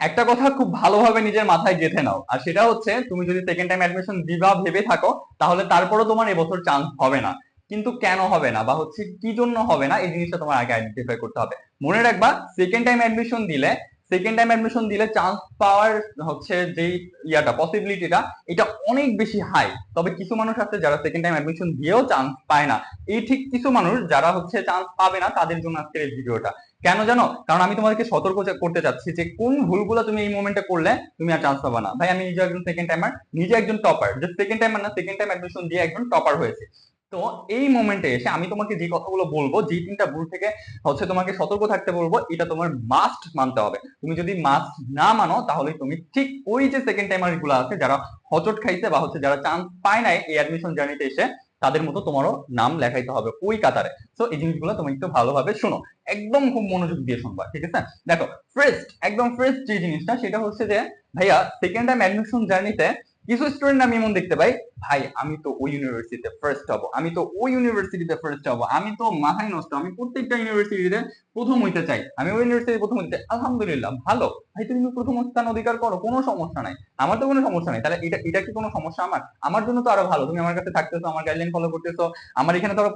একটা কথা খুব ভালোভাবে নিজের মাথায় গেঁথে নাও, আর সেটা হচ্ছে তুমি যদি সেকেন্ড টাইম অ্যাডমিশন দিবা, ভেবে থাকো, তাহলে তারপরও তোমার এবছর চান্স হবে না। কিন্তু কেন হবে না? বা হচ্ছে কি জন্য হবে না? এই জিনিসটা তোমার আগে আইডেন্টিফাই করতে হবে। মনে রাখবা সেকেন্ড টাইম অ্যাডমিশন দিলে সেকেন্ড টাইম অ্যাডমিশন দিলে চান্স পাওয়ার হচ্ছে যেই ইয়াটা পসিবিলিটিটা এটা অনেক বেশি হাই তবে কিছু মানুষ আছে যারা সেকেন্ড টাইম অ্যাডমিশন দিয়েও চান্স পায় না। এই ঠিক কিছু মানুষ যারা হচ্ছে চান্স পাবে না, তাদের জন্য আজকের এই ভিডিওটা কেন জানো? কারণ আমি তোমাদেরকে সতর্ক করতে চাচ্ছি যে কোন ভুলগুলো তুমি এই মোমেন্টে করলে তুমি আর চান্স পাবে না। ভাই, আমি নিজে একজন সেকেন্ড টাইমার নিজে একজন টপার যে সেকেন্ড টাইমার না সেকেন্ড টাইম অ্যাডমিশন দিয়ে একজন টপার হয়েছে। তো এই মোমেন্টে এসে আমি তোমাকে যে কথাগুলো বলব, যে তিনটা ভুল থেকে হচ্ছে তোমাকে সতর্ক থাকতে বলব, এটা তোমার মাস্ট মানতে হবে। তুমি যদি মাস্ট না মানো, তাহলে তুমি ঠিক ওই যে সেকেন্ড টাইমারগুলো আছে, যারা হচট খাইছে বা হচ্ছে যারা চান্স পায় নাই এই অ্যাডমিশন জার্নিতে এসে তাদের মতো তোমারও নাম লেখাইতে হবে ওই কাতারে। তো এই জিনিসগুলো তুমি একটু ভালোভাবে শোনো। একদম খুব মনোযোগ দিয়ে শুনবা, ঠিক আছে? দেখো ফ্রেস্ট একদম ফ্রেস্ট যে জিনিসটা, সেটা হচ্ছে যে, ভাইয়া সেকেন্ড টাইম অ্যাডমিশন জার্নিতে কিছু স্টুডেন্ট আমি এমন দেখতে পাই, ভাই, আমি তো ওই ইউনিভার্সিটিতে ফার্স্ট হব, আমি তো ওই ইউনিভার্সিটিতে ফার্স্ট হব, আমি তো মাথায় নষ্ট, আমি প্রত্যেকটা ইউনিভার্সিটিতে প্রথম হইতে চাই, আমি ওই ইউনিভার্সিটি প্রথম হইতে, আলহামদুলিল্লাহ, ভালো, ভাই, তুমি প্রথম স্থান অধিকার করো, কোনো সমস্যা নাই, আমার তো কোনো সমস্যা নাই, তাহলে এটা এটা কি কোনো সমস্যা আমার? আমার জন্য তো আরও ভালো, তুমি আমার কাছে থাকতেছো, আমার গাইডলাইন ফলো করতেছো, আমার এখানে ধরো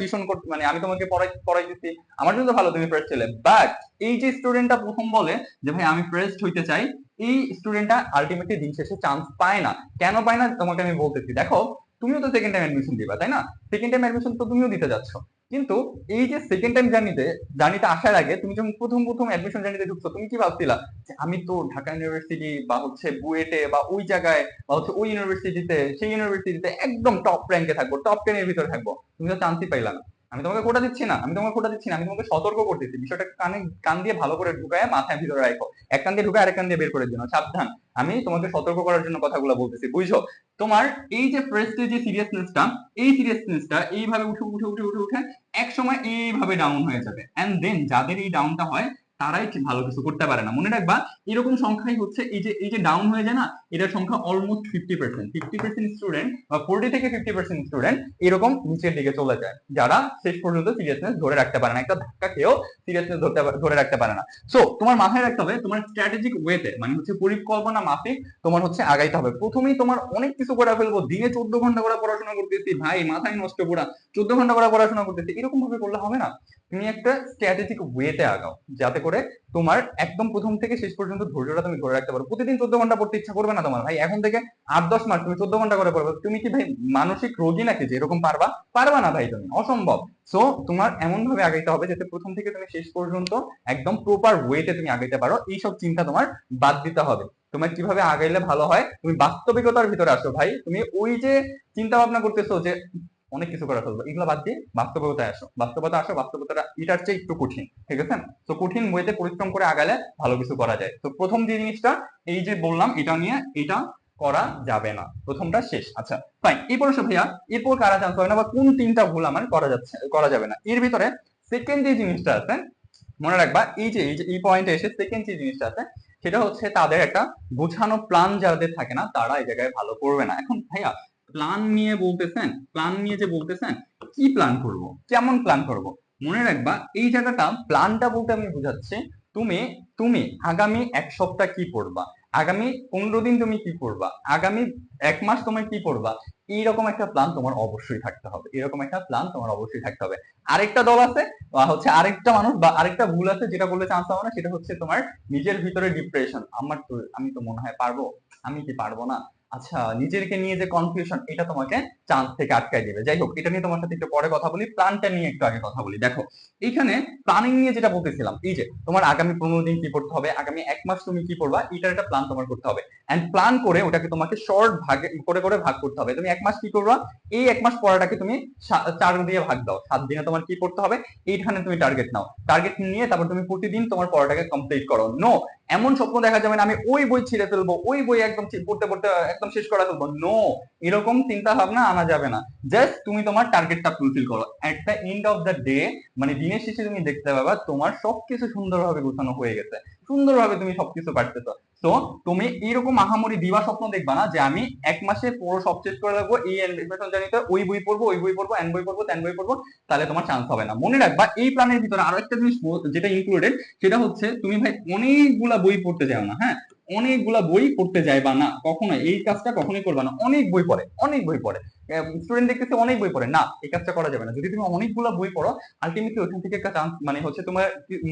টিউশন করতে মানে আমি তোমাকে পড়াই পড়াই দিচ্ছি, আমার জন্য তো ভালো, তুমি ফার্স্ট ছেলে বাট এই যে স্টুডেন্টটা প্রথম বলে, যে ভাই, আমি ফার্স্ট হইতে চাই এই স্টুডেন্টটা আলটিমেটলি দিন শেষে চান্স পায় না। কেন পায় না? তোমাকে আমি বলতেছি। দেখো, তুমিও তো সেকেন্ড টাইম অ্যাডমিশন দিবা, তাই না? সেকেন্ড টাইম অ্যাডমিশন তো তুমিও দিতে যাচ্ছ। কিন্তু এই যে সেকেন্ড টাইম জার্নিতে জার্নিতে আসার আগে তুমি যখন প্রথম প্রথম অ্যাডমিশন জার্নিতে ঢুকছো, তুমি কি ভাবছিলা? যে আমি তো ঢাকা ইউনিভার্সিটি বা হচ্ছে বুয়েটে বা ওই জায়গায় বা হচ্ছে ওই ইউনিভার্সিটিতে সেই ইউনিভার্সিটিতে একদম টপ র্যাঙ্কে থাকব টপ টেন এর ভিতরে থাকব। তুমি তো চান্সই পাইলা না। আমি তোমাকে কোটা দিচ্ছি না, আমি তোমাকে কোটা দিচ্ছি না, আমি তোমাকে সতর্ক করতেছি বিষয়টা কানে, কান দিয়ে ভালো করে ঢুকায় মাথায় ভিতরে রাখো। এক কান দিয়ে ঢুকায় আরেক কান দিয়ে বের করার জন্য সাবধান। আমি তোমাকে সতর্ক করার জন্য কথাগুলো বলতেছি, বুঝছ? তোমার এই যে ফার্স্টে যে সিরিয়াসনেসটা এই সিরিয়াসনেসটা এইভাবে উঠে উঠে উঠে উঠে উঠে এক সময় এইভাবে ডাউন হয়ে যাবে। এন্ড দেন যাদের এই ডাউনটা হয় তারাই ভালো কিছু করতে পারে না। মনে রাখবা, এরকম সংখ্যাই হচ্ছে এই যে এই যে ডাউন হয়ে যায় না, এটার সংখ্যা almost fifty percent fifty percent student বা ফোর্টি থেকে ফিফটি পার্সেন্ট স্টুডেন্ট এরকম নিচের দিকে চলে যায়, যারা শেষ পর্যন্ত সিরিয়াসনেস ধরে রাখতে পারে না। একটা ধাক্কা খেয়েও সিরিয়াসনেস ধরতে ধরে রাখতে পারে না। সো তোমার মাথায় রাখতে হবে, তোমার স্ট্র্যাটেজিক ওয়েতে মানে হচ্ছে পরিকল্পনা মাফিক তোমার হচ্ছে আগাইতে হবে। প্রথমেই তোমার অনেক কিছু করে ফেলব, দিনে চোদ্দ ঘণ্টা করে পড়াশোনা করতেছি, ভাই মাথায় নষ্ট পুরা চোদ্দ ঘণ্টা করে পড়াশোনা করতেছি, এরকম ভাবে করলে হবে না। তুমি একটা স্ট্র্যাটেজিক ওয়েতে আগাও, যাতে করে তোমার একদম প্রথম থেকে শেষ পর্যন্ত ধৈর্যটা তুমি ধরে রাখতে পারো। প্রতিদিন চোদ্দ ঘণ্টা পড়তে ইচ্ছা করবে না তোমার ভাই। এখন থেকে আট, দশ মাস তুমি চোদ্দ ঘণ্টা করে পড়বে। তুমি কি ভাই মানসিক রোগী নাকি? যে এরকম পারবা পারবা না ভাই তুমি। অসম্ভব। সো তোমার এমন ভাবে আগাইতে হবে যাতে প্রথম থেকে তুমি শেষ পর্যন্ত একদম প্রপার ওয়েতে তুমি আগাইতে পারো। এইসব চিন্তা তোমার বাদ দিতে হবে। তোমার কীভাবে আগাইলে ভালো হয়? তুমি বাস্তবিকতার ভিতরে আসো ভাই। তুমি ওই যে চিন্তা ভাবনা করতেছো যে অনেক কিছু করা ফেলব এগুলো বাদ দিয়ে বাস্তবতায় আসো। বাস্তবতা আসো, বাস্তবতাটা এটার চেয়ে একটু কঠিন, ঠিক আছে? তো কঠিন ওয়েতে পরিশ্রম করে আগালে ভালো কিছু করা যায়। তো প্রথম যে জিনিসটা, এই যে বললাম, এটা নিয়ে এটা করা যাবে না। প্রথমটা শেষ। আচ্ছা ফাইন এরপর ভাইয়া, এরপর কারা চান্স হবে না বা কোন তিনটা ভুল আমার করা যাচ্ছে, করা যাবে না? এর ভিতরে সেকেন্ড যে জিনিসটা আছে, মনে রাখবা, এই যে এই যে, এই পয়েন্টে এসে সেকেন্ড যে জিনিসটা আছে, সেটা হচ্ছে তাদের একটা গোছানো প্ল্যান যাদের থাকে না, তারা এই জায়গায় ভালো করবে না। এখন ভাইয়া প্ল্যান নিয়ে বলতেছেন প্ল্যান নিয়ে যে বলতেছেন, কি প্ল্যান করব? কেমন প্ল্যান করব? মনে রাখবা, এই জায়গাটা প্ল্যানটা বলতে আমি বুঝাচ্ছি, তুমি তুমি আগামী এক সপ্তাহ কি পড়বা? আগামী পনেরো দিন তুমি কি করবা আগামী এক মাস তুমি কি পড়বা? এইরকম একটা প্ল্যান তোমার অবশ্যই থাকতে হবে। এরকম একটা প্ল্যান তোমার অবশ্যই থাকতে হবে। আরেকটা দল আছে, বা হচ্ছে আরেকটা মানুষ, বা আরেকটা ভুল আছে, যেটা বললে চান্স পাবো না, সেটা হচ্ছে তোমার নিজের ভিতরে ডিপ্রেশন আমার তো, আমি তো মনে হয় পারব। আমি কি পারব না? আচ্ছা নিজেকে নিয়ে যে কনফিউশন এটা তোমাকে চান্স থেকে আটকায় দিবে। যাই হোক, এটা নিয়ে তোমার সাথে একটু পরে কথা বলি। প্ল্যানটা নিয়ে একটু আগে কথা বলি। দেখো, এইখানে প্ল্যানিং নিয়ে যেটা বলতেছিলাম, এই যে তোমার আগামী পনেরো দিন কি পড়তে হবে, আগামী এক মাস তুমি কি পড়বা এটার একটা প্ল্যান তোমার করতে হবে। এন্ড প্ল্যান করে ওটাকে তোমাকে শর্ট ভাগে, করে করে ভাগ করতে হবে। তুমি এক মাস কি করবা, এই এক মাস পড়াটাকে তুমি চার দিয়ে ভাগ দাও। সাত দিনে তোমার কি পড়তে হবে, এইখানে তুমি টার্গেট নাও। টার্গেট নিয়ে তারপর তুমি প্রতিদিন তোমার পড়াটাকে কমপ্লিট করো। নো এমন স্বপ্ন দেখা যাবে না, আমি ওই বই ছিঁড়ে ফেলব, ওই বই একদম পড়তে পড়তে একদম শেষ করা ফেলব। নো এরকম চিন্তা ভাবনা আনা যাবে না। জাস্ট তুমি তোমার টার্গেটটা ফুলফিল করো। At the end of the day মানে দিনের শেষে তুমি দেখতে পাবা, তোমার সবকিছু সুন্দরভাবে গোছানো হয়ে গেছে। সুন্দরভাবে তুমি সবকিছু পারতেছো। তো তুমি এইরকম আহামরি দিবা স্বপ্ন দেখবা না যে আমি এক মাসে পুরো সব করে রাখব, এই অ্যাডমিশন জার্নিতে ওই বই পড়ব, ওই বই পড়ব, এন বই পড়ব, তেন বই পড়ব, তাহলে তোমার চান্স হবে না। মনে রাখবা এই প্ল্যানের ভিতরে আরও একটা জিনিস যেটা ইনক্লুডেড সেটা হচ্ছে তুমি ভাই অনেকগুলা বই পড়তে যাও না হ্যাঁ? অনেকগুলা বই পড়তে যাইবা না কখনো এই কাজটা কখনোই করবা না। অনেক বই পড়ে, অনেক বই পড়ে। স্টুডেন্ট দেখতেছে অনেক বই পড়ে। না, এই কাজটা করা যাবে না। যদি তুমি অনেকগুলা বই পড়ো আলটিমেটলি ওখান থেকে একটা চান্স মানে হচ্ছে তোমার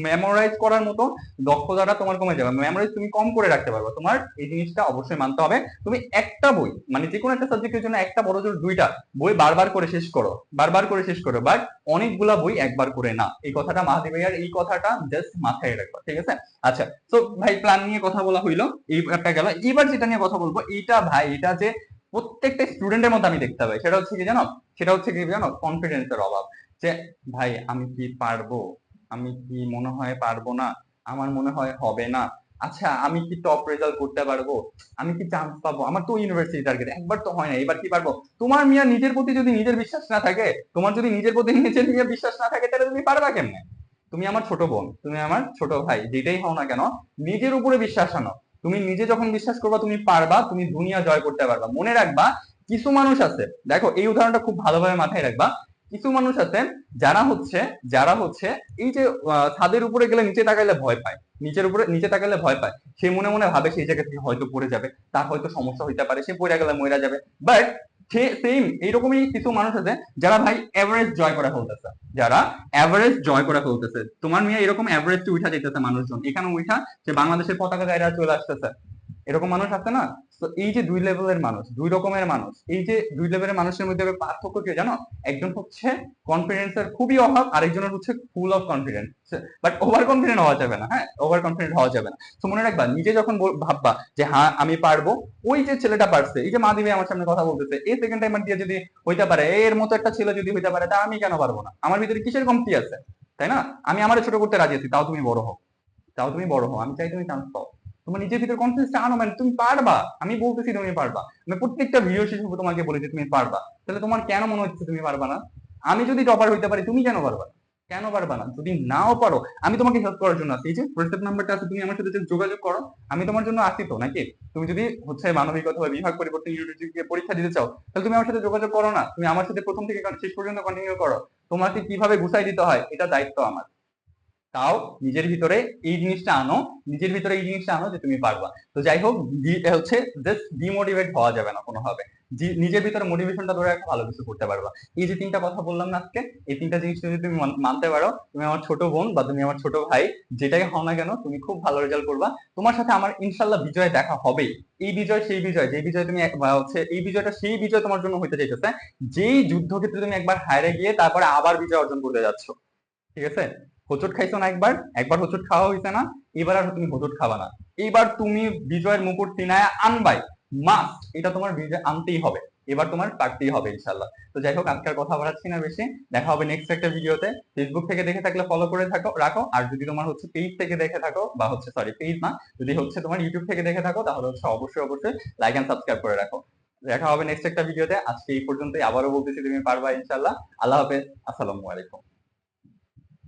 মেমোরাইজ করার মতো দক্ষতাটা তোমার কমে যাবে। মেমোরাইজ তুমি কম করে রাখতে পারবে। তোমার এই জিনিসটা অবশ্যই মানতে হবে। তুমি একটা বই মানে যে কোনো একটা সাবজেক্টের জন্য একটা বড় জোর দুইটা বই বারবার করে শেষ করো, বারবার করে শেষ করো বাট অনেকগুলা বই একবার করে না এই কথাটা মাহাদি ভাইয়ার এই কথাটা জাস্ট মাথায় রাখবা, ঠিক আছে? আচ্ছা তো ভাই প্ল্যান নিয়ে কথা বলা হইল, এই একটা গেল। এবার যেটা নিয়ে কথা বলব, এইটা ভাই এটা যে প্রত্যেকটা স্টুডেন্টের মধ্যে আমি দেখতে পাই। সেটা হচ্ছে কি জানো? সেটা হচ্ছে কি জানো? কনফিডেন্সের অভাব। যে, ভাই, আমি কি পারব? আমি কি মনে হয় পারব না? আমার মনে হয় হবে না। আচ্ছা আমি কি টপ রেজাল্ট করতে পারব? আমি কি চান্স পাবো? আমার তো ইউনিভার্সিটি টার্গেট একবার তো হয় না, এবার কি পারব? তোমার মিয়া নিজের প্রতি যদি নিজের বিশ্বাস না থাকে, তোমার যদি নিজের প্রতি নিজের নিয়ে বিশ্বাস না থাকে, তাহলে তুমি পারবা কেমনে? তুমি আমার ছোট বোন, তুমি আমার ছোট ভাই, যেটাই হও না কেন, নিজের উপরে বিশ্বাস আনো। তুমি নিজে যখন বিশ্বাস করবা, তুমি পারবা, তুমি দুনিয়া জয় করতে পারবা। মনে রাখবা, কিছু মানুষ আছে, দেখো, এই উদাহরণটা খুব ভালোভাবে মাথায় রাখবা, কিছু মানুষ আছে, যারা হচ্ছে যারা হচ্ছে, এই যে ছাদের উপরে গেলে নিচে তাকাইলে ভয় পায়, নিচের উপরে, নিচে তাকাইলে ভয় পায়। সে মনে মনে ভাবে সেই জায়গা থেকে হয়তো পড়ে যাবে, তার হয়তো সমস্যা হইতে পারে, সে পড়ে গেলে মরে যাবে। বাট সেম এইরকমই কিছু মানুষ আছে যারা ভাই এভারেজ জয় করে ফেলতেছে। যারা এভারেজ জয় করে ফেলতেছে। তোমার মেয়ে এরকম এভারেজ উঠা যেতেছে মানুষজন। এখানে উঠা যে বাংলাদেশের পতাকা গায়েরা চলে আসতেছে। এরকম মানুষ আছে না? তো এই যে দুই লেভেলের মানুষ, দুই রকমের মানুষ, এই যে দুই লেভেলের মানুষের মধ্যে পার্থক্য কি জানো? একজন হচ্ছে কনফিডেন্সের খুবই অভাব, আরেকজনের হচ্ছে full of confidence but over confident হওয়া যাবে না হ্যাঁ? ওভার কনফিডেন্ট হওয়া যাবে না। তো মনে রাখবা, নিজে যখন ভাববা যে হ্যাঁ আমি পারব, ওই যে ছেলেটা পারছে, এই যে মা দিবে আমার সামনে কথা বলতেছে, এই সেকেন্ড টাইম দিয়ে যদি হইতে পারে, এর মতো একটা ছেলে যদি হইতে পারে, তা আমি কেন পারব না? আমার ভিতরে কিসের কমতি আছে? তাই না? আমি আমার ছোট করতে রাজি আছি, তাও তুমি বড় হও। তাও তুমি বড় হও, আমি চাই তুমি চান্স পাও। তোমার নিজের ভিতরে কনফিডেন্স আনো মানে তুমি পারবা। আমি বলতেছি তুমি পারবা। আমি প্রত্যেকটা ভিডিও শেষে তোমাকে বলেছি, তুমি পারবা। তাহলে তোমার কেন মনে হচ্ছে তুমি পারবা না? আমি যদি টপার হইতে পারি, তুমি কেন পারবা? কেন পারবা না? যদি নাও পারো, আমি তোমাকে হেল্প করার জন্য এই যে হোয়াটসঅ্যাপ নাম্বারটা আছে, তুমি আমার সাথে যোগাযোগ করো, আমি তোমার জন্য আসি তো, নাকি? তুমি যদি হচ্ছে মানবিক অথবা বিভাগ পরিবর্তন ইউনিভার্সিটিকে পরীক্ষা দিতে চাও, তাহলে তুমি আমার সাথে যোগাযোগ করো না। তুমি আমার সাথে প্রথম থেকে শেষ পর্যন্ত কন্টিনিউ করো। তোমাকে কীভাবে গুছাই দিতে হয়, এটা দায়িত্ব আমার। তাও নিজের ভিতরে এই জিনিসটা আনো, নিজের ভিতরে এই জিনিসটা আনো যে তুমি পারবা। তো যাই হোক হচ্ছে জাস্ট ডিমোটিভেট হওয়া যাবে না কোনোভাবে। নিজের ভিতরে মোটিভেশনটা ধরে রাখো, ভালো কিছু করতে পারবা। এই যে তিনটা কথা বললাম না আজকে, এই তিনটা জিনিস যদি তুমি মানতে পারো, তুমি আমার ছোট বোন বা তুমি আমার ছোট ভাই, যেটাই হও না কেন, তুমি খুব ভালো রেজাল্ট করবা। তোমার সাথে আমার ইনশাল্লাহ বিজয় দেখা হবেই। এই বিজয়, সেই বিজয়, যে বিজয় তুমি হচ্ছে এই বিজয়টা, সেই বিজয় তোমার জন্য হইতে চাইতেছে। যেই যুদ্ধক্ষেত্রে তুমি একবার হারে গিয়ে তারপরে আবার বিজয় অর্জন করতে যাচ্ছ। ঠিক আছে? হোঁচট খাইছো না একবার? একবার হোঁচট খাওয়া হয়েছে না, এবার আর তুমি হোঁচট খাবা না। এবার তুমি বিজয়ের মুকুট তিনায় আনবাই মাস্ট এটা তোমার বিজয় আনতেই হবে, এবার তোমার কাটতেই হবে ইনশাল্লাহ তো যাই হোক, আজকের কথা বাড়াচ্ছি না বেশি, দেখা হবে নেক্সট একটা ভিডিওতে। ফেসবুক থেকে দেখে থাকলে ফলো করে থাকো, রাখো, আর যদি তোমার হচ্ছে পেজ থেকে দেখে থাকো, বা হচ্ছে সরি পেজ না, যদি হচ্ছে তোমার ইউটিউব থেকে দেখে থাকো, তাহলে হচ্ছে অবশ্যই অবশ্যই লাইক এন্ড সাবস্ক্রাইব করে রাখো। দেখা হবে নেক্সট একটা ভিডিওতে, আজকে এই পর্যন্তই, আবারও বলতেছি তুমি পারবা ইনশাল্লাহ আল্লাহ হাফেজ, আসসালামু আলাইকুম।